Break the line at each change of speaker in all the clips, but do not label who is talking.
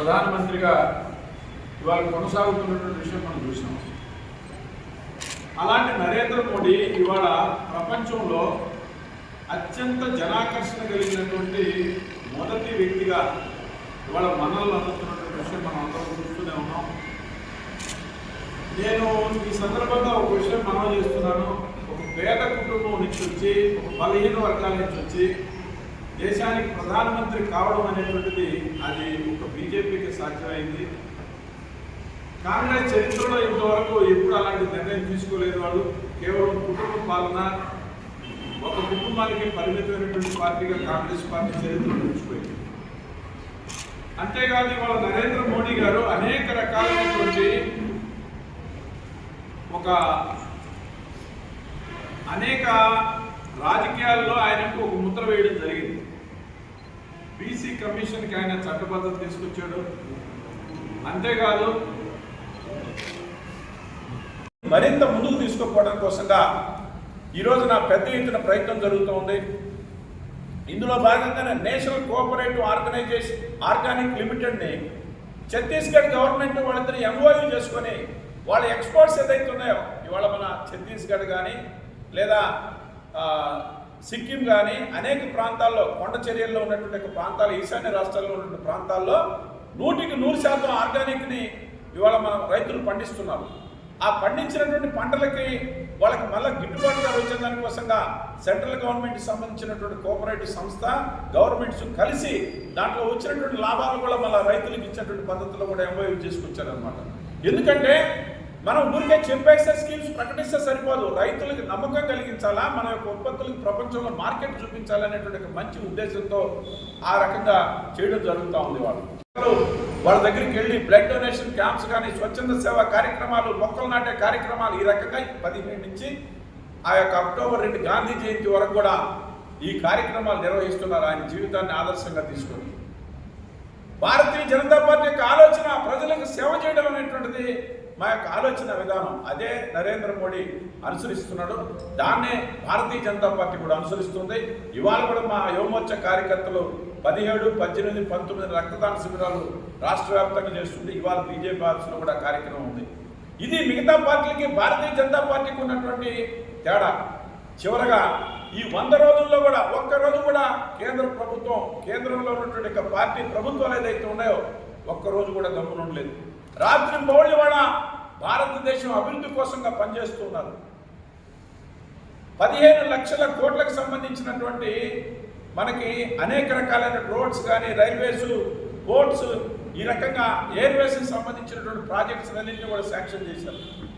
ప్రధానమంత్రిగా ఇవాళ కొనసాగుతున్నటువంటి విషయం మనం చూసాం అలాంటి నరేంద్ర మోడీ ఇవాళ ప్రపంచంలో అత్యంత జనాకర్షణ కలిగినటువంటి మొదటి వ్యక్తిగా ఇవాళ మనల్ని అందుతున్నటువంటి విషయం మనం అందరం చూస్తూనే ఉన్నాం. నేను ఈ సందర్భంగా ఒక విషయం మనం చేస్తున్నాను. ఒక పేద కుటుంబం నుంచి వచ్చి ఒక బలహీన వర్గాల నుంచి వచ్చి దేశానికి ప్రధానమంత్రి కావడం అనేటువంటిది అది ఒక బీజేపీకి సాధ్యమైంది. కాంగ్రెస్ చరిత్రలో ఇంతవరకు ఎప్పుడు అలాంటి నిర్ణయం తీసుకోలేదు వాళ్ళు. కేవలం కుటుంబ పాలన ఒక కుటుంబానికి పరిమితమైనటువంటి పార్టీగా కాంగ్రెస్ పార్టీ చరిత్ర నిలిచిపోయింది అంతేకాదు ఇవాళ నరేంద్ర మోడీ గారు అనేక రకాలైనటువంటి ఒక అనేక రాజకీయాల్లో ఆయనకు ఒక ముద్ర వేయడం జరిగింది. బీసీ కమిషన్కి ఆయన చట్టబద్ధత తీసుకొచ్చాడు. అంతేకాదు మరింత ముందుకు తీసుకుపోవడం కోసంగా ఈరోజు నా పెద్ద ఎత్తున ప్రయత్నం జరుగుతూ ఉంది. ఇందులో భాగంగానే నేషనల్ కోఆపరేటివ్ ఆర్గనైజేషన్ ఆర్గానిక్ లిమిటెడ్ని ఛత్తీస్గఢ్ గవర్నమెంట్ వాళ్ళిద్దరు ఎంఓయూ చేసుకొని వాళ్ళ ఎక్స్పోర్ట్స్ ఏదైతే ఉన్నాయో ఇవాళ మన ఛత్తీస్గఢ్ కానీ లేదా సిక్కిం కానీ అనేక ప్రాంతాల్లో కొండ చర్యల్లో ఉన్నటువంటి ప్రాంతాలు ఈశాన్య రాష్ట్రాల్లో ఉన్నటువంటి ప్రాంతాల్లో నూటికి నూరు శాతం ఆర్గానిక్ని ఇవాళ మన రైతులు పండిస్తున్నారు. ఆ పండించినటువంటి పంటలకి వాళ్ళకి మళ్ళీ గిట్టుబాటు ధర వచ్చే దానికోసంగా సెంట్రల్ గవర్నమెంట్కి సంబంధించినటువంటి కోఆపరేటివ్ సంస్థ గవర్నమెంట్స్ కలిసి దాంట్లో వచ్చినటువంటి లాభాలు కూడా మళ్ళీ రైతులకు ఇచ్చేటువంటి పద్ధతిలో కూడా ఎంఓయూ చేసుకొచ్చారనమాట ఎందుకంటే మనం ఊరికే చెప్పేసే స్కీమ్స్ ప్రకటిస్తే సరిపోదు. రైతులకు నమ్మకం కలిగించాలా? మన యొక్క ఉత్పత్తులకు ప్రపంచంలో మార్కెట్ చూపించాలనేటువంటి మంచి ఉద్దేశంతో ఆ రకంగా చేయడం జరుగుతూ ఉంది వాళ్ళు. వాళ్ళ దగ్గరికి వెళ్ళి బ్లడ్ డొనేషన్ క్యాంప్స్ కానీ స్వచ్ఛంద సేవా కార్యక్రమాలు మొక్కలు నాటే కార్యక్రమాలు ఈ రకంగా పదిహేను నుంచి ఆ యొక్క అక్టోబర్ రెండు గాంధీ జయంతి వరకు కూడా ఈ కార్యక్రమాలు నిర్వహిస్తున్నారు. ఆయన జీవితాన్ని ఆదర్శంగా తీసుకొని. భారతీయ జనతా పార్టీ యొక్క ఆలోచన ప్రజలకు సేవ చేయడం అనేటువంటిది మా యొక్క ఆలోచన విధానం అదే నరేంద్ర మోడీ అనుసరిస్తున్నాడు. దాన్నే భారతీయ జనతా పార్టీ కూడా అనుసరిస్తుంది. ఇవాళ కూడా మా యువమోర్చ కార్యకర్తలు పదిహేడు పద్దెనిమిది పంతొమ్మిది రక్తదాన శిబిరాలు రాష్ట్ర వ్యాప్తంగా చేస్తుంది ఇవాళ బీజేపీ ఆఫీసులో కూడా కార్యక్రమం ఉంది. ఇది మిగతా పార్టీలకి భారతీయ జనతా పార్టీకి ఉన్నటువంటి తేడా. చివరగా ఈ వంద రోజుల్లో కూడా ఒక్క రోజు కూడా కేంద్ర ప్రభుత్వం కేంద్రంలో ఉన్నటువంటి పార్టీ ప్రభుత్వాలు ఏదైతే ఉన్నాయో ఒక్క రోజు కూడా గమ్మునుండలేదు రాత్రి పౌళ్ళు కూడా భారతదేశం అభివృద్ధి కోసంగా పనిచేస్తున్నారు పదిహేను లక్షల కోట్లకు సంబంధించినటువంటి మనకి అనేక రకాలైన రోడ్స్ కానీ రైల్వేస్ పోర్ట్స్ ఈ రకంగా ఎయిర్వేస్కి సంబంధించినటువంటి ప్రాజెక్ట్స్ అన్నింటినీ కూడా శాంక్షన్ చేశారు.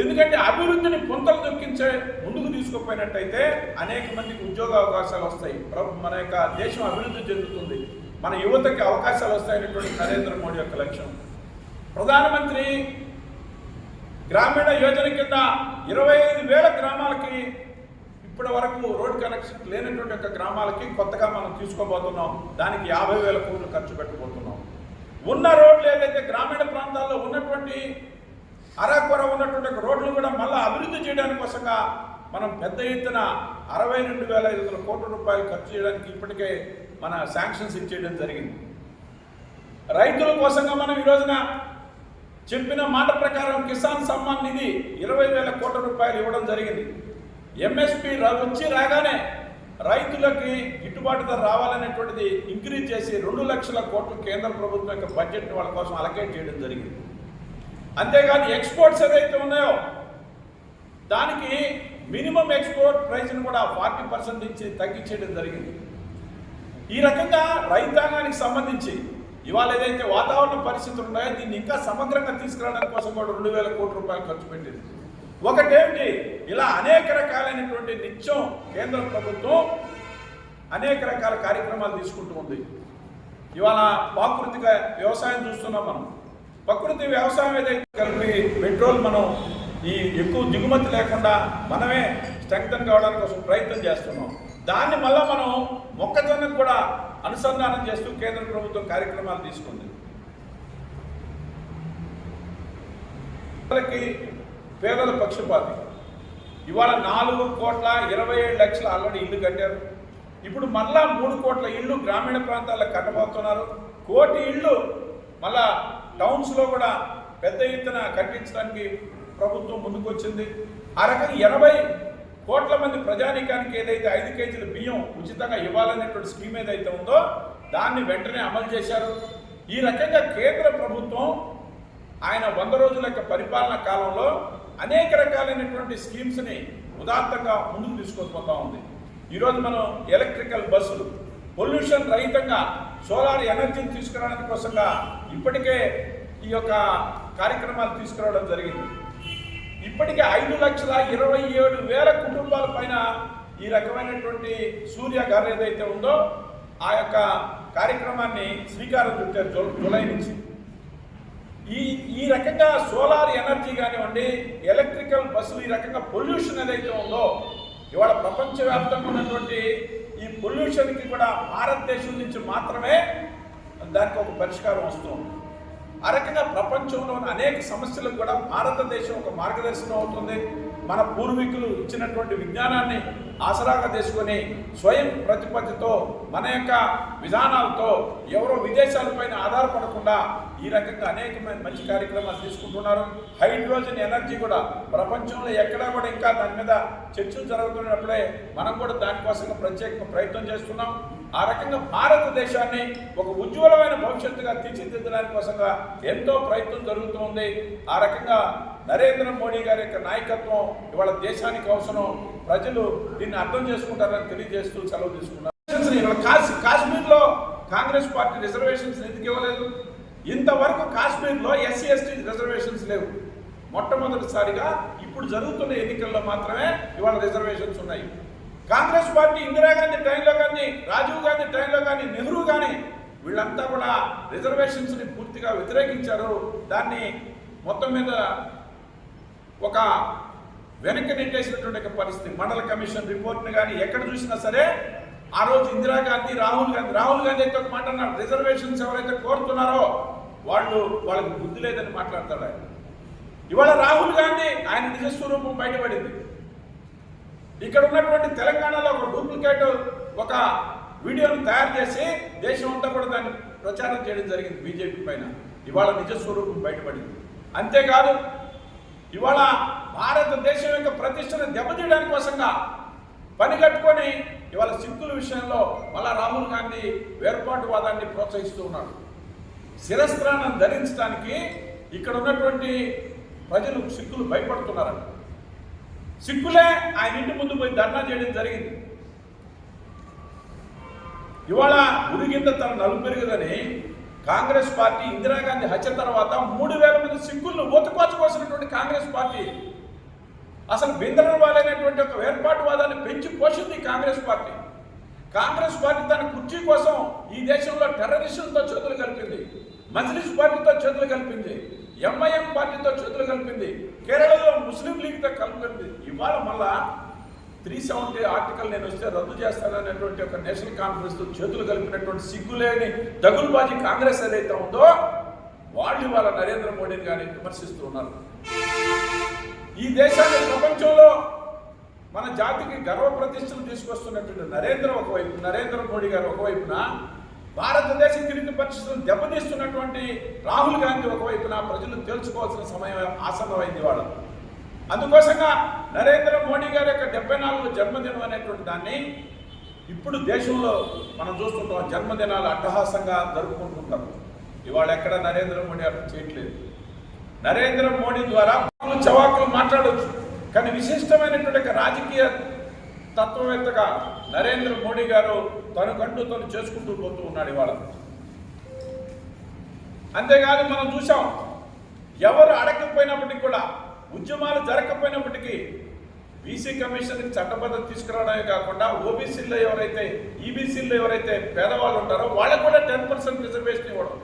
ఎందుకంటే అభివృద్ధిని పుంతలు దొక్కించే ముందుకు తీసుకుపోయినట్టయితే అనేక మందికి ఉద్యోగ అవకాశాలు వస్తాయి. ప్ర- మన యొక్క దేశం అభివృద్ధి చెందుతుంది. మన యువతకి అవకాశాలు వస్తాయనేటువంటి నరేంద్ర మోడీ యొక్క లక్ష్యం. ప్రధానమంత్రి గ్రామీణ యోజన కింద ఇరవై ఐదు వేల గ్రామాలకి ఇప్పటి వరకు రోడ్ కనెక్షన్ లేనటువంటి యొక్క గ్రామాలకి కొత్తగా మనం తీసుకోబోతున్నాం. దానికి యాభై వేల కోట్లు ఖర్చు పెట్టబోతున్నాం. ఉన్న రోడ్లు ఏదైతే గ్రామీణ ప్రాంతాల్లో ఉన్నటువంటి అరాకొర ఉన్నటువంటి రోడ్లు కూడా మళ్ళీ అభివృద్ధి చేయడానికి కోసంగా మనం పెద్ద ఎత్తున అరవై రెండు వేల ఐదు వందల కోట్ల రూపాయలు ఖర్చు చేయడానికి ఇప్పటికే మన శాంక్షన్స్ ఇచ్చేయడం జరిగింది. రైతుల కోసంగా మనం ఈ రోజున చెప్పిన మాట ప్రకారం కిసాన్ సమ్మాన్ నిధి ఇరవై వేల కోట్ల రూపాయలు ఇవ్వడం జరిగింది. ఎంఎస్పి వచ్చి రాగానే రైతులకి గిట్టుబాటు ధర రావాలనేటువంటిది ఇంక్రీజ్ చేసి రెండు లక్షల కోట్లు కేంద్ర ప్రభుత్వం యొక్క బడ్జెట్ వాళ్ళ కోసం అలకేట్ చేయడం జరిగింది. అంతేకాదు ఎక్స్పోర్ట్స్ ఏదైతే ఉన్నాయో దానికి మినిమం ఎక్స్పోర్ట్ ప్రైస్ని కూడా ఫార్టీ పర్సెంట్ నుంచి తగ్గించేయడం జరిగింది. ఈ రకంగా రైతాంగానికి సంబంధించి ఇవాళ ఏదైతే వాతావరణ పరిస్థితులు ఉన్నాయో దీన్ని ఇంకా సమగ్రంగా తీసుకురావడం కోసం కూడా రెండు వేల కోట్ల రూపాయలు ఖర్చు పెట్టింది. ఒకటేమిటి? ఇలా అనేక రకాలైనటువంటి నిత్యం కేంద్ర ప్రభుత్వం అనేక రకాల కార్యక్రమాలు తీసుకుంటూ ఉంది. ఇవాళ ప్రాకృతిక వ్యవసాయం చూస్తున్నాం మనం. ప్రకృతి వ్యవసాయం ఏదైతే కలిపి పెట్రోల్ మనం ఈ ఎక్కువ దిగుమతి లేకుండా మనమే స్ట్రెంగ్తన్ కావడానికి కోసం ప్రయత్నం చేస్తున్నాం. దాన్ని మళ్ళా మనం మొక్కజొన్నకు కూడా అనుసంధానం చేస్తూ కేంద్ర ప్రభుత్వం కార్యక్రమాలు తీసుకుంది. పేదల పక్షపాతి. ఇవాళ నాలుగు కోట్ల ఇరవై ఏడు లక్షల ఆల్రెడీ ఇల్లు కట్టారు. ఇప్పుడు మళ్ళా మూడు కోట్ల ఇళ్ళు గ్రామీణ ప్రాంతాల్లో కట్టబోతున్నారు. కోటి ఇళ్ళు మళ్ళా టౌన్స్లో కూడా పెద్ద ఎత్తున కట్టించడానికి ప్రభుత్వం ముందుకొచ్చింది. ఆ రకంగా ఎనభై కోట్ల మంది ప్రజానీకానికి ఏదైతే ఐదు కేజీల బియ్యం ఉచితంగా ఇవ్వాలనేటువంటి స్కీమ్ ఏదైతే ఉందో దాన్ని వెంటనే అమలు చేశారు. ఈ రకంగా కేంద్ర ప్రభుత్వం ఆయన వంద రోజుల యొక్క పరిపాలన కాలంలో అనేక రకాలైనటువంటి స్కీమ్స్ని ఉదాత్తంగా ముందుకు తీసుకొని ఉంది. ఈరోజు మనం ఎలక్ట్రికల్ బస్సులు పొల్యూషన్ రహితంగా సోలార్ ఎనర్జీని తీసుకురావడానికి కోసంగా ఇప్పటికే ఈ యొక్క కార్యక్రమాలు తీసుకురావడం జరిగింది. ఇప్పటికే ఐదు లక్షల ఇరవై ఏడు వేల కుటుంబాల పైన ఈ రకమైనటువంటి సూర్య గారు ఏదైతే ఉందో ఆ యొక్క కార్యక్రమాన్ని శ్రీకారం చుట్టారు జూ- జూలై నుంచి. ఈ ఈ రకంగా సోలార్ ఎనర్జీ కానివ్వండి ఎలక్ట్రికల్ బస్సులు ఈ రకంగా పొల్యూషన్ ఏదైతే ఉందో ఇవాళ ప్రపంచవ్యాప్తంగా ఉన్నటువంటి ఈ పొల్యూషన్కి కూడా భారతదేశం నుంచి మాత్రమే దానికి ఒక పరిష్కారం వస్తుంది. ఆ రకంగా ప్రపంచంలో అనేక సమస్యలకు కూడా భారతదేశం ఒక మార్గదర్శనం అవుతుంది. మన పూర్వీకులు ఇచ్చినటువంటి విజ్ఞానాన్ని ఆసరాగా తీసుకొని స్వయం ప్రతిపత్తితో మన యొక్క విధానాలతో ఎవరో విదేశాలపైన ఆధారపడకుండా ఈ రకంగా అనేకమైన మంచి కార్యక్రమాలు తీసుకుంటున్నారు. హైడ్రోజన్ ఎనర్జీ కూడా ప్రపంచంలో ఎక్కడా కూడా ఇంకా దాని మీద చర్చలు జరుగుతున్నప్పుడే మనం కూడా దానికోసం ప్రత్యేక ప్రయత్నం చేస్తున్నాం. ఆ రకంగా భారతదేశాన్ని ఒక ఉజ్వలమైన భవిష్యత్తుగా తీర్చిదిద్దడానికి కోసంగా ఎంతో ప్రయత్నం జరుగుతూ ఉంది. ఆ రకంగా నరేంద్ర మోడీ గారి యొక్క నాయకత్వం ఇవాళ దేశానికి అవసరం. ప్రజలు దీన్ని అర్థం చేసుకుంటారని తెలియజేస్తూ సెలవు తీసుకున్నారు. ఇవాళ కాశీ కాశ్మీర్లో కాంగ్రెస్ పార్టీ రిజర్వేషన్స్ ఎందుకు ఇవ్వలేదు? ఇంతవరకు కాశ్మీర్లో ఎస్సీ ఎస్టీ రిజర్వేషన్స్ లేవు. మొట్టమొదటిసారిగా ఇప్పుడు జరుగుతున్న ఎన్నికల్లో మాత్రమే ఇవాళ రిజర్వేషన్స్ ఉన్నాయి. కాంగ్రెస్ పార్టీ ఇందిరాగాంధీ టైంలో కానీ రాజీవ్ గాంధీ టైంలో కానీ నెహ్రూ కానీ వీళ్ళంతా కూడా రిజర్వేషన్స్ని పూర్తిగా వ్యతిరేకించారు. దాన్ని మొత్తం మీద ఒక వెనక్కి నెట్టేసినటువంటి పరిస్థితి. మండల కమిషన్ రిపోర్ట్ని కానీ ఎక్కడ చూసినా సరే ఆ రోజు ఇందిరాగాంధీ రాహుల్ గాంధీ రాహుల్ గాంధీ అయితే ఒక మాట అన్నారు రిజర్వేషన్స్ ఎవరైతే కోరుతున్నారో వాళ్ళు వాళ్ళకి బుద్ధి లేదని మాట్లాడతాడు ఆయన. ఇవాళ రాహుల్ గాంధీ ఆయన నిజస్వరూపం బయటపడింది. ఇక్కడ ఉన్నటువంటి తెలంగాణలో ఒక డూప్లికేట్ ఒక వీడియోను తయారు చేసి దేశం అంతా కూడా దాన్ని ప్రచారం చేయడం జరిగింది బీజేపీ పైన. ఇవాళ నిజస్వరూపం బయటపడింది. అంతేకాదు ఇవాళ భారతదేశం యొక్క ప్రతిష్టను దెబ్బతీయడానికి కోసంగా పని కట్టుకొని ఇవాళ సిక్కుల విషయంలో మళ్ళా రాహుల్ గాంధీ వేర్పాటువాదాన్ని ప్రోత్సహిస్తూ ఉన్నాడు. శిరస్త్రానం ధరించడానికి ఇక్కడ ఉన్నటువంటి ప్రజలు సిక్కులు భయపడుతున్నారంట. సిక్కులే ఆయన ఇంటి ముందు పోయి ధర్నా చేయడం జరిగింది. ఇవాళ ఉరిగింత తన నలుగు పెరుగుదని కాంగ్రెస్ పార్టీ ఇందిరాగాంధీ హత్య తర్వాత మూడు వేల మంది సిక్కులను ఓతుకోచుకోసినటువంటి కాంగ్రెస్ పార్టీ. అసలు బిందరం వాళ్ళైనటువంటి ఒక వేర్పాటువాదాన్ని పెంచి పోషింది కాంగ్రెస్ పార్టీ. కాంగ్రెస్ పార్టీ తన కుర్చీ కోసం ఈ దేశంలో టెర్రరిస్టులతో చేతులు కలిపింది మజ్లిస్ పార్టీతో చేతులు కలిపింది. ఎంఐఎం పార్టీతో చేతులు కలిపింది. కేరళలో ముస్లిం లీగ్తో కలిపింది. ఇవాళ మళ్ళా త్రీ సెవెంటీ ఆర్టికల్ నేను వస్తే రద్దు చేస్తాననేటువంటి ఒక నేషనల్ కాన్ఫరెన్స్తో చేతులు కలిపినటువంటి సిగ్గులేని దగులుబాజీ కాంగ్రెస్ ఏదైతే ఉందో వాళ్ళు ఇవాళ నరేంద్ర మోడీని కానీ విమర్శిస్తూ ఉన్నారు. ఈ దేశాన్ని ప్రపంచంలో మన జాతికి గర్వ ప్రతిష్టలు తీసుకొస్తున్నటువంటి నరేంద్ర ఒకవైపు నరేంద్ర మోడీ గారు ఒకవైపున భారతదేశం కిరీట పరిస్థితులను దెబ్బతీస్తున్నటువంటి రాహుల్ గాంధీ ఒకవైపున ప్రజలు తెలుసుకోవాల్సిన సమయం ఆసన్నమైంది వాడు అందుకోసంగా నరేంద్ర మోడీ గారి యొక్క డెబ్బై నాలుగు జన్మదినం అనేటువంటి దాన్ని ఇప్పుడు దేశంలో మనం చూస్తుంటాం జన్మదినాలు అట్టహాసంగా జరుపుకుంటుంటారు ఇవాళ ఎక్కడ నరేంద్ర మోడీ అట్లా చేయట్లేదు. నరేంద్ర మోడీ ద్వారా చవాకులు మాట్లాడవచ్చు కానీ విశిష్టమైనటువంటి రాజకీయ తత్వవేత్తగా నరేంద్ర మోడీ గారు తనకంటూ తను చేసుకుంటూ పోతూ ఉన్నాడు ఇవాళ. అంతేకాదు మనం చూసాం ఎవరు అడగకపోయినప్పటికీ కూడా ఉద్యమాలు జరగకపోయినప్పటికీ బీసీ కమిషన్ చట్టబద్ధత తీసుకురావడమే కాకుండా ఓబీసీలో ఎవరైతే ఈబీసీల్లో ఎవరైతే పేదవాళ్ళు ఉంటారో వాళ్ళకు కూడా టెన్ పర్సెంట్ రిజర్వేషన్ ఇవ్వడం.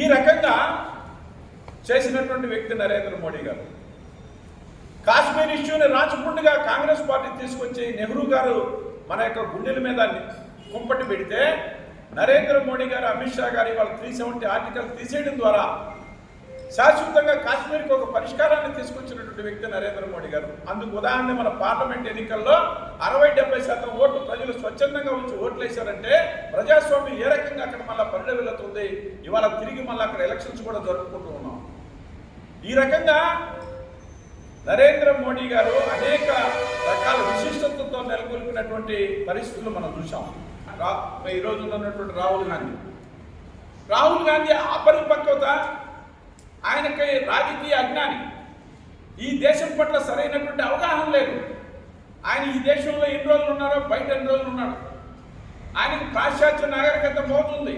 ఈ రకంగా చేసినటువంటి వ్యక్తి నరేంద్ర మోడీ గారు. కాశ్మీర్ ఇష్యూని రాచపుండుగా కాంగ్రెస్ పార్టీ తీసుకొచ్చి నెహ్రూ గారు మన యొక్క గుండెల మీద కుంపటి పెడితే నరేంద్ర మోడీ గారు అమిత్ షా గారు ఇవాళ త్రీ సెవెంటీ ఆర్టికల్ తీసేయడం ద్వారా శాశ్వతంగా కాశ్మీర్కి ఒక పరిష్కారాన్ని తీసుకొచ్చినటువంటి వ్యక్తి నరేంద్ర మోడీ గారు. అందుకు ఉదాహరణ మన పార్లమెంట్ ఎన్నికల్లో అరవై డెబ్బై శాతం ఓట్లు ప్రజలు స్వచ్ఛందంగా వచ్చి ఓట్లు వేశారంటే ప్రజాస్వామ్యం ఏ రకంగా అక్కడ మళ్ళీ పరిణమిల్లుతుంది? ఇవాళ తిరిగి మళ్ళీ అక్కడ ఎలక్షన్స్ కూడా జరుపుకుంటూ ఉన్నాం. ఈ రకంగా నరేంద్ర మోడీ గారు అనేక రకాల విశిష్టతతో నెలకొల్పినటువంటి పరిస్థితులు మనం చూసాం రా ఈ రోజు ఉన్నటువంటి రాహుల్ గాంధీ. రాహుల్ గాంధీ అపరిపక్వత ఆయనకి రాజకీయ అజ్ఞాని. ఈ దేశం పట్ల సరైనటువంటి అవగాహన లేదు. ఆయన ఈ దేశంలో ఎన్ని రోజులు ఉన్నారో బయట ఎన్ని రోజులు ఉన్నాడు? ఆయనకు పాశ్చాత్య నాగరికత మోతుంది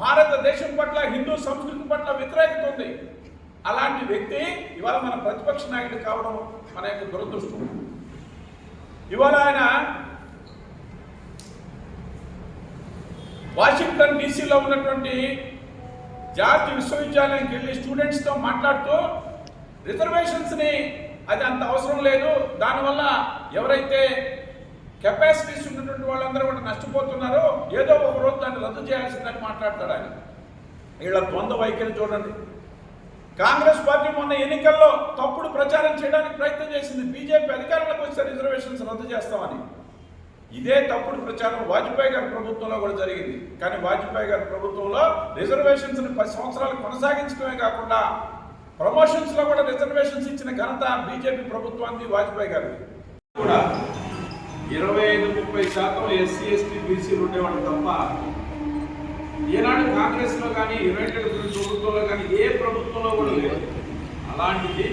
భారతదేశం పట్ల హిందూ సంస్కృతి పట్ల వ్యతిరేకత ఉంది. అలాంటి వ్యక్తి ఇవాళ మన ప్రతిపక్ష నాయకుడు కావడం మన యొక్క దురదృష్టం. ఇవాళ ఆయన వాషింగ్టన్ డీసీలో ఉన్నటువంటి జార్జ్ విశ్వవిద్యాలయానికి వెళ్ళి స్టూడెంట్స్తో మాట్లాడుతూ రిజర్వేషన్స్ని అది అంత అవసరం లేదు. దానివల్ల ఎవరైతే కెపాసిటీస్ ఉన్నటువంటి వాళ్ళందరూ కూడా నష్టపోతున్నారో ఏదో ఒక రోజు దాన్ని రద్దు చేయాల్సిందని మాట్లాడతాడు ఆయన. వీళ్ళ ద్వంద్వ వైఖరి చూడండి. కాంగ్రెస్ పార్టీ మొన్న ఎన్నికల్లో తప్పుడు ప్రచారం చేయడానికి ప్రయత్నం చేసింది బీజేపీ అధికారంలోకి వస్తే రిజర్వేషన్స్ రద్దు చేస్తామని. ఇదే తప్పుడు ప్రచారం వాజ్పేయి గారి ప్రభుత్వంలో కూడా జరిగింది. కానీ వాజ్పేయి గారి ప్రభుత్వంలో రిజర్వేషన్స్ పది సంవత్సరాలు కొనసాగించడమే కాకుండా ప్రమోషన్స్లో కూడా రిజర్వేషన్స్ ఇచ్చిన ఘనత బీజేపీ ప్రభుత్వానికి వాజ్పేయి గారి కూడా ఇరవై ఐదు ముప్పై శాతం ఎస్సీ ఎస్టీ బీసీలు ఉండేవాళ్ళు తప్ప ఈనాడు కాంగ్రెస్లో కానీ యునైటెడ్ ప్రభుత్వంలో కానీ ఏ ప్రభుత్వంలో కూడా లేదు. అలాంటిది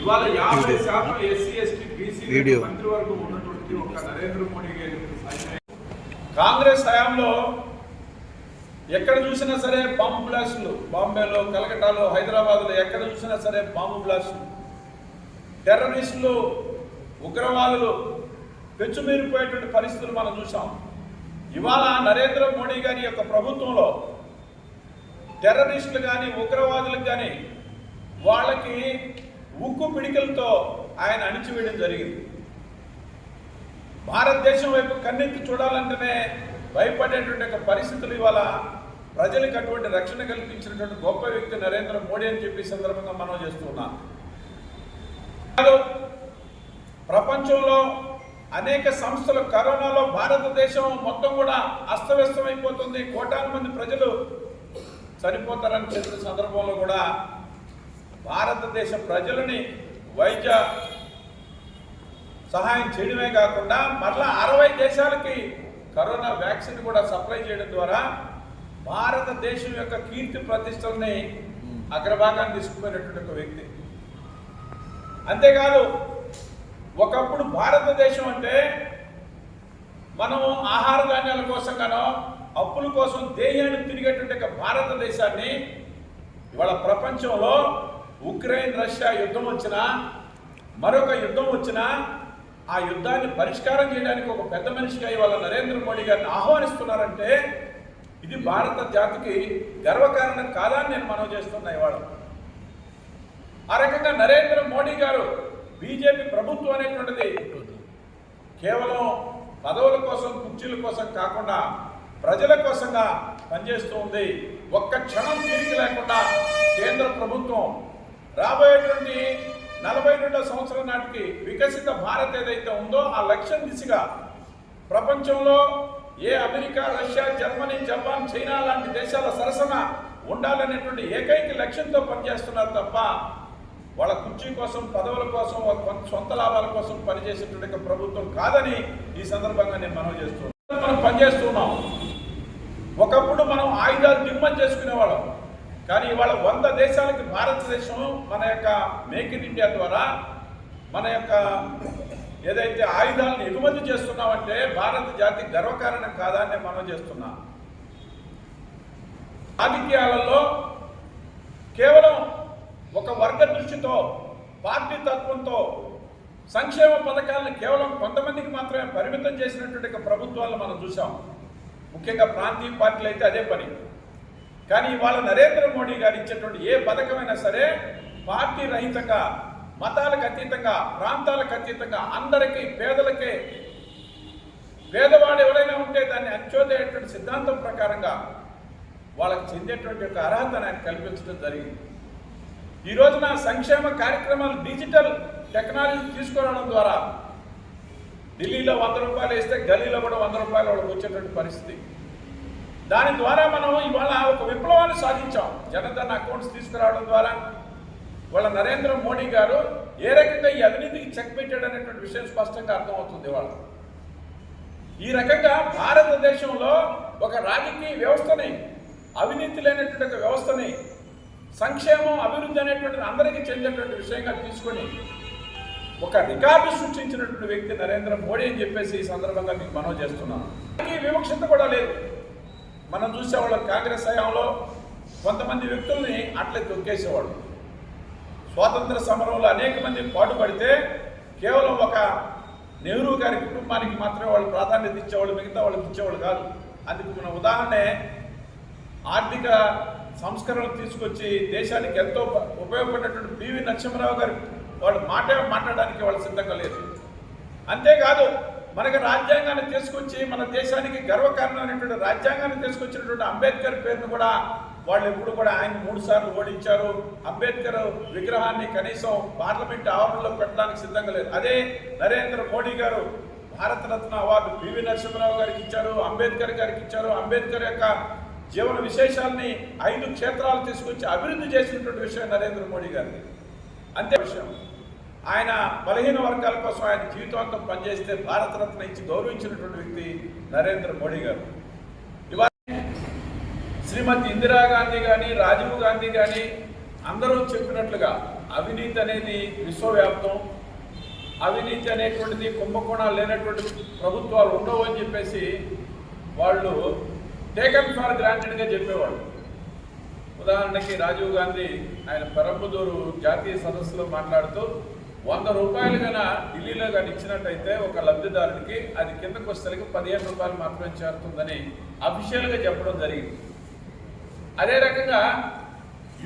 ఇవాళ యాభై శాతం ఎస్సీ ఎస్టీ బీసీ. మంత్రివర్గం ఉన్నటువంటి ఒక నరేంద్ర మోడీ గారి కాంగ్రెస్ హయాంలో ఎక్కడ చూసినా సరే బాంబు బ్లాస్టులు. బాంబేలో కలకటాలో హైదరాబాద్లో ఎక్కడ చూసినా సరే బాంబు బ్లాస్టులు. టెర్రరిస్టులు ఉగ్రవాదులు పెచ్చుమీరిపోయేటువంటి పరిస్థితులు మనం చూసాం. ఇవాళ నరేంద్ర మోడీ గారి యొక్క ప్రభుత్వంలో టెర్రరిస్టులు కానీ ఉగ్రవాదులకు కానీ వాళ్ళకి ఉక్కు పిడికలతో ఆయన అణిచివేయడం జరిగింది. భారతదేశం వైపు కన్నెత్తి చూడాలంటేనే భయపడేటువంటి ఒక పరిస్థితులు ఇవాళ ప్రజలకు అటువంటి రక్షణ కల్పించినటువంటి గొప్ప వ్యక్తి నరేంద్ర మోడీ అని చెప్పి సందర్భంగా మనం చేస్తున్నాం ప్రపంచంలో అనేక సంస్థలు కరోనాలో భారతదేశం మొత్తం కూడా అస్తవ్యస్తమైపోతుంది. కోటాను మంది ప్రజలు చనిపోతారని చెప్పిన సందర్భంలో కూడా భారతదేశ ప్రజలని వైద్య సహాయం చేయడమే కాకుండా మరలా అరవై దేశాలకి కరోనా వ్యాక్సిన్ కూడా సప్లై చేయడం ద్వారా భారతదేశం యొక్క కీర్తి ప్రతిష్టల్ని అగ్రభాగాన్ని తీసుకుపోయినటువంటి ఒక వ్యక్తి. అంతేకాదు ఒకప్పుడు భారతదేశం అంటే మనం ఆహార ధాన్యాల కోసం గానో అప్పుల కోసం దేహాన్ని తిరిగేటువంటి భారతదేశాన్ని ఇవాళ ప్రపంచంలో ఉక్రెయిన్ రష్యా యుద్ధం వచ్చినా మరొక యుద్ధం వచ్చినా ఆ యుద్ధాన్ని పరిష్కారం చేయడానికి ఒక పెద్ద మనిషిగా ఇవాళ నరేంద్ర మోడీ గారిని ఆహ్వానిస్తున్నారంటే ఇది భారత జాతికి గర్వకారణం కాదా అని నేను మనం చేస్తున్నా ఇవాళ. ఆ రకంగా నరేంద్ర మోడీ గారు బీజేపీ ప్రభుత్వం అనేటువంటిది కేవలం పదవుల కోసం కుర్చీల కోసం కాకుండా ప్రజల కోసంగా పనిచేస్తూ ఉంది. ఒక్క క్షణం తిరిగి లేకుండా కేంద్ర ప్రభుత్వం రాబోయేటువంటి నలభై రెండో సంవత్సరం నాటికి వికసిత భారత్ ఏదైతే ఉందో ఆ లక్ష్యం దిశగా ప్రపంచంలో ఏ America Russia Germany Japan China లాంటి దేశాల సరసన ఉండాలనేటువంటి ఏకైక లక్ష్యంతో పనిచేస్తున్నారు తప్ప వాళ్ళ కుర్చీ కోసం పదవుల కోసం వాళ్ళ కొంత సొంత లాభాల కోసం పనిచేసేటువంటి ఒక ప్రభుత్వం కాదని ఈ సందర్భంగా నేను మనవి చేస్తున్నాను. మనం పనిచేస్తున్నాం. ఒకప్పుడు మనం ఆయుధాలు దిగుమతి చేసుకునేవాళ్ళం. కానీ ఇవాళ వంద దేశాలకి భారతదేశం మన యొక్క మేక్ ఇన్ ఇండియా ద్వారా మన యొక్క ఏదైతే ఆయుధాలను ఎగుమతి చేస్తున్నామంటే భారత జాతి గర్వకారణం కాదా అని మనం చేస్తున్నాం. రాజకీయాలలో కేవలం ఒక వర్గ దృష్టితో పార్టీ తత్వంతో సంక్షేమ పథకాలను కేవలం కొంతమందికి మాత్రమే పరిమితం చేసినటువంటి ఒక ప్రభుత్వాలను మనం చూసాం. ముఖ్యంగా ప్రాంతీయ పార్టీలు అయితే అదే పని. కానీ ఇవాళ నరేంద్ర మోడీ గారు ఇచ్చేటువంటి ఏ పథకమైనా సరే పార్టీ రహితంగా మతాలకు అతీతంగా ప్రాంతాలకు అతీతంగా అందరికీ పేదలకే పేదవాడు ఎవరైనా ఉంటే దాన్ని అంచోదేటువంటి సిద్ధాంతం ప్రకారంగా వాళ్ళకి చెందేటువంటి ఒక అర్హతను ఆయన కల్పించడం జరిగింది. ఈ రోజున సంక్షేమ కార్యక్రమాలు డిజిటల్ టెక్నాలజీ తీసుకురావడం ద్వారా ఢిల్లీలో వంద రూపాయలు వేస్తే గల్లీలో కూడా వంద రూపాయలు వాళ్ళకి వచ్చేటువంటి పరిస్థితి. దాని ద్వారా మనం ఇవాళ ఒక విప్లవాన్ని సాధించాం. జనధన్ అకౌంట్స్ తీసుకురావడం ద్వారా. వాళ్ళ నరేంద్ర మోడీ గారు ఏ రకంగా ఈ అవినీతికి చెక్ పెట్టాడు అనేటువంటి విషయం స్పష్టంగా అర్థమవుతుంది ఇవాళ. ఈ రకంగా భారతదేశంలో ఒక రాజకీయ వ్యవస్థని అవినీతి లేనటువంటి ఒక వ్యవస్థని సంక్షేమం అభివృద్ధి అనేటువంటిది అందరికీ చెందేటువంటి విషయంగా తీసుకొని ఒక రికార్డు సృష్టించినటువంటి వ్యక్తి నరేంద్ర మోడీ అని చెప్పేసి ఈ సందర్భంగా మీకు మనం చేస్తున్నాను. ఈ వివక్షత కూడా లేదు. మనం చూసేవాళ్ళం కాంగ్రెస్ హయాంలో కొంతమంది వ్యక్తుల్ని అట్లే తొక్కేసేవాళ్ళు. స్వాతంత్ర సమరంలో అనేక మంది పాటుపడితే కేవలం ఒక నెహ్రూ గారి కుటుంబానికి మాత్రమే వాళ్ళు ప్రాధాన్యత ఇచ్చేవాళ్ళు మిగతా వాళ్ళకి ఇచ్చేవాళ్ళు కాదు. అందుకు మన ఉదాహరణే ఆర్థిక సంస్కరణలు తీసుకొచ్చి దేశానికి ఎంతో ఉపయోగపడినటువంటి పివి నరసింహరావు గారు వాళ్ళు మాట మాట్లాడడానికి వాళ్ళు సిద్ధంగా లేదు అంతేకాదు మనకి రాజ్యాంగాన్ని తీసుకొచ్చి మన దేశానికి గర్వకారణమైనటువంటి రాజ్యాంగాన్ని తీసుకొచ్చినటువంటి అంబేద్కర్ పేరును కూడా వాళ్ళు ఎప్పుడు కూడా ఆయన మూడు సార్లు ఓడించారు. అంబేద్కర్ విగ్రహాన్ని కనీసం పార్లమెంట్ ఆవరణలో పెట్టడానికి సిద్ధంగా లేదు అదే నరేంద్ర మోడీ గారు భారతరత్న అవార్డు పివి నరసింహరావు గారికి ఇచ్చారు అంబేద్కర్ గారికి ఇచ్చారు. అంబేద్కర్ యొక్క జీవన విశేషాన్ని ఐదు క్షేత్రాలు తీసుకొచ్చి అభివృద్ధి చేసినటువంటి విషయం నరేంద్ర మోడీ గారిది. అంతే విషయం. ఆయన బలహీన వర్గాల కోసం ఆయన జీవితాంతం పనిచేస్తే భారతరత్న ఇచ్చి గౌరవించినటువంటి వ్యక్తి నరేంద్ర మోడీ గారు. ఇవాళ శ్రీమతి ఇందిరాగాంధీ కానీ రాజీవ్ గాంధీ కానీ అందరూ చెప్పినట్లుగా అవినీతి అనేది విశ్వవ్యాప్తం. అవినీతి అనేటువంటిది కుంభకోణాలు లేనటువంటి ప్రభుత్వాలు ఉండవు అని చెప్పేసి వాళ్ళు టేకన్ ఫర్ గ్రాంటెడ్గా చెప్పేవాళ్ళు. ఉదాహరణకి రాజీవ్ గాంధీ ఆయన పరంపుదూరు జాతీయ సదస్సులో మాట్లాడుతూ వంద రూపాయలు కన ఢిల్లీలో కానీ ఇచ్చినట్టయితే ఒక లబ్ధిదారుడికి అది కిందకు వస్తలకి పదిహేను రూపాయలు మాత్రమే చేరుతుందని అఫీషియల్గా చెప్పడం జరిగింది. అదే రకంగా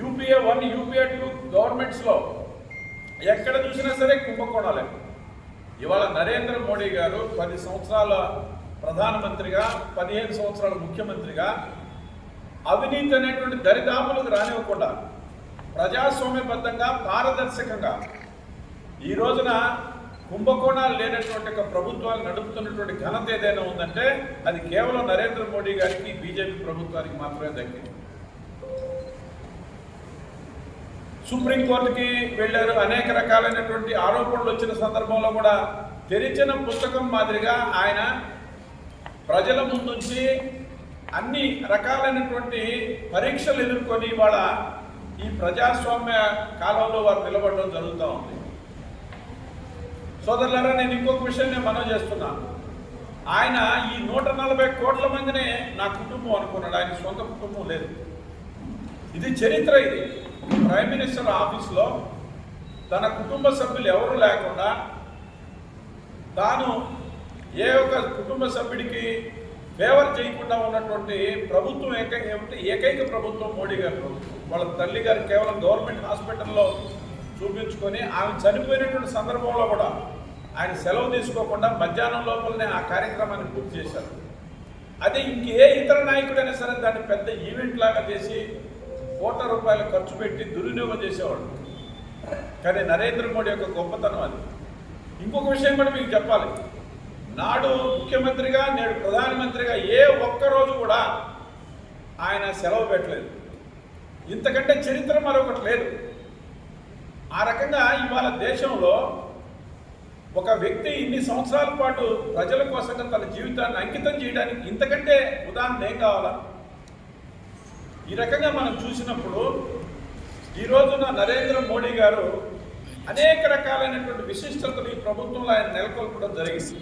యూపీఏ వన్ యూపీఏ టూ గవర్నమెంట్స్లో ఎక్కడ చూసినా సరే కుంభకోణాలే. ఇవాళ నరేంద్ర మోడీ గారు పది సంవత్సరాల ప్రధానమంత్రిగా పదిహేను సంవత్సరాల ముఖ్యమంత్రిగా అవినీతి అనేటువంటి దరిదాపులకు రానివ్వకుండా ప్రజాస్వామ్యబద్ధంగా పారదర్శకంగా ఈ రోజున కుంభకోణాలు లేనటువంటి ఒక ప్రభుత్వాలు నడుపుతున్నటువంటి ఘనత ఏదైనా ఉందంటే అది కేవలం నరేంద్ర మోడీ గారికి బీజేపీ ప్రభుత్వానికి మాత్రమే దక్కింది. సుప్రీంకోర్టుకి వెళ్ళారు. అనేక రకాలైనటువంటి ఆరోపణలు వచ్చిన సందర్భంలో కూడా తెరిచిన పుస్తకం మాదిరిగా ఆయన ప్రజల ముందుంచి అన్ని రకాలైనటువంటి పరీక్షలు ఎదుర్కొని వాళ్ళ ఈ ప్రజాస్వామ్య కాలంలో వారు నిలబడడం జరుగుతూ ఉంది. సోదరులారా నేను ఇంకొక విషయం నేను మనం చేస్తున్నాను ఆయన ఈ నూట నలభై కోట్ల మందినే నా కుటుంబం అనుకున్నాడు. ఆయన సొంత కుటుంబం లేదు. ఇది చరిత్ర ఇది. ప్రైమ్ మినిస్టర్ ఆఫీస్లో తన కుటుంబ సభ్యులు ఎవరు లేకుండా తాను ఏ ఒక్క కుటుంబ సభ్యుడికి ఫేవర్ చేయకుండా ఉన్నటువంటి ప్రభుత్వం ఏకైక ఏమిటి ఏకైక ప్రభుత్వం మోడీ గారి ప్రభుత్వం. వాళ్ళ తల్లి గారు కేవలం గవర్నమెంట్ హాస్పిటల్లో చూపించుకొని ఆమె చనిపోయినటువంటి సందర్భంలో కూడా ఆయన సెలవు తీసుకోకుండా మధ్యాహ్నం లోపలనే ఆ కార్యక్రమాన్ని పూర్తి చేశారు. అదే ఇంకే ఇతర నాయకుడైనా సరే దాన్ని పెద్ద ఈవెంట్ లాగా చేసి కోట్ల రూపాయలు ఖర్చు పెట్టి దుర్వినియోగం చేసేవాడు. కానీ నరేంద్ర మోడీ యొక్క గొప్పతనం అది. ఇంకొక విషయం కూడా మీకు చెప్పాలి. నాడు ముఖ్యమంత్రిగా నేడు ప్రధానమంత్రిగా ఏ ఒక్క రోజు కూడా ఆయన సెలవు పెట్టలేదు. ఇంతకంటే చరిత్ర మరొకటి లేదు. ఆ రకంగా ఇవాళ దేశంలో ఒక వ్యక్తి ఇన్ని సంవత్సరాల పాటు ప్రజల కోసంగా తన జీవితాన్ని అంకితం చేయడానికి ఇంతకంటే ఉదాహరణ ఏం కావాలా? ఈ రకంగా మనం చూసినప్పుడు ఈ రోజున నరేంద్ర మోడీ గారు అనేక రకాలైనటువంటి విశిష్టతలు ఈ ప్రభుత్వంలో ఆయన నెలకొల్పడం జరిగింది.